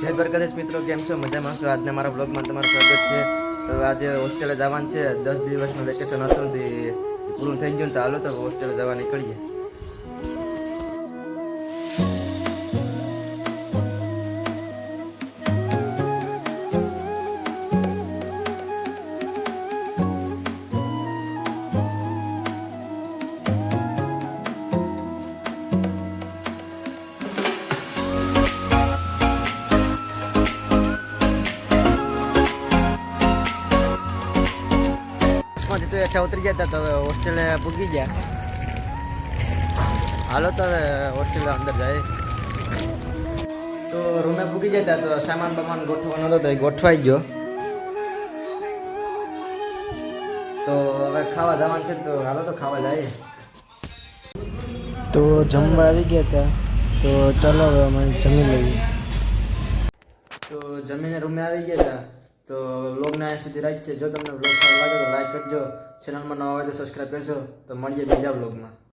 જય દ્વારકાધીશ મિત્રો, કેમ છો? મજામાં છો? આજના મારા બ્લોગમાં તમારું સ્વાગત છે. તો આજે હોસ્ટેલે જવાનું છે. દસ દિવસનું વેકેશન હતું પૂરું થઈ ગયું તો હાલો તો હોસ્ટેલે જવા નીકળીએ. તો હેઠા ઉતરી હતા તો હવે હોસ્ટેલે પૂગી ગયા. હાલો તો હવે હોસ્ટેલ અંદર જાય. તો રૂમે પૂગી જતા તો સામાન બામાન ગોઠવવાનો હતો તો એ ગોઠવાઈ ગયો. તો હવે ખાવા જવાનું છે તો હાલો તો ખાવા જાય તો જમવા આવી ગયા હતા તો ચાલો હવે અમે જમી લઈએ. તો જમીને રૂમે આવી ગયા હતા તો વ્લોગના અહીંયા સુધી રાખ છે. જો તમને વ્લોગ સારો લાગે તો લાઈક કરજો. ચેનલમાં નવા હોય તો સબસ્ક્રાઈબ કરજો. તો મળીએ બીજા વ્લોગમાં